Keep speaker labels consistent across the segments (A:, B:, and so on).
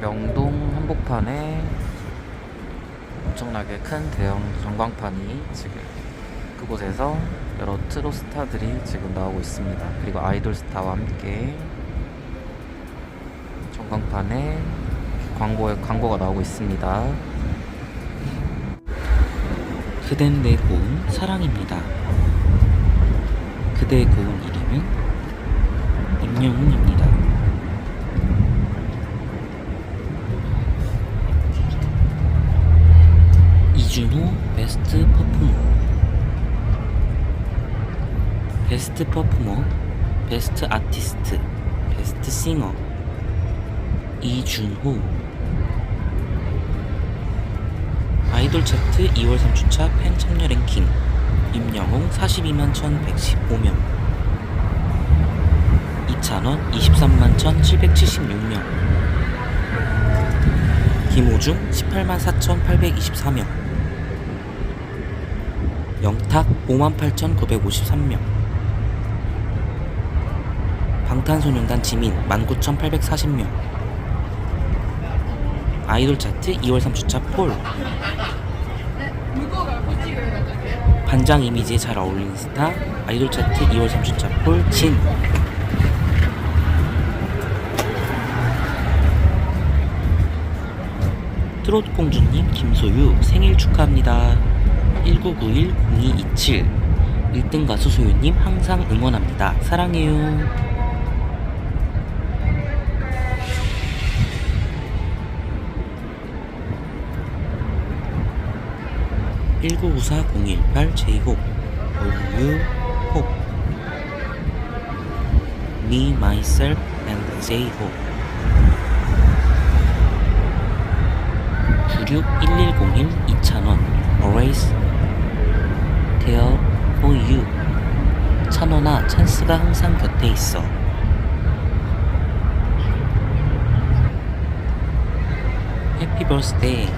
A: 명동 한복판에 엄청나게 큰 대형 전광판이 지금 그곳에서 여러 트로 스타들이 지금 나오고 있습니다. 그리고 아이돌 스타와 함께 전광판에 광고에 광고가 나오고 있습니다.
B: 그댄 내 고운 사랑입니다. 그대의 고운 이름은 임영웅입니다. 이준호 베스트 퍼포머. 베스트 퍼포머 베스트 아티스트 베스트 싱어. 이준호. 아이돌 차트 2월 3주차 팬 참여 랭킹. 임영웅 42만 1115명. 이찬원 23만 1776명. 김호중 18만 4824명 영탁 5만 8953명. 방탄소년단 지민 19,840명. 아이돌 차트 2월 3주차 폴. 반장 이미지에 잘 어울리는 스타 아이돌 차트 2월 3주차 폴진. 트롯 공주님 김소유 생일 축하합니다 1991-0227 1등 가수 소유님 항상 응원합니다. 사랑해요. 1994018 제이홉 오유홉. Me, myself, and 제이홉 961101 이찬원 Always There for you. 찬원아 찬스가 항상 곁에 있어. 해피 버스데이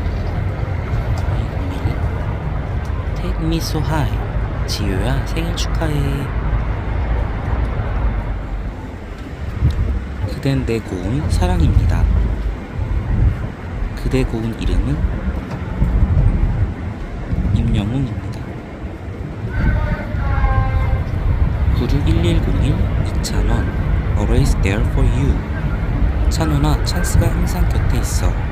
B: Take me so high. 지효야 생일 축하해. 그댄 내 고운 사랑입니다 그대 고운 이름은 임영웅입니다. 961101 2찬원 Always there for you 찬호나 찬스가 항상 곁에 있어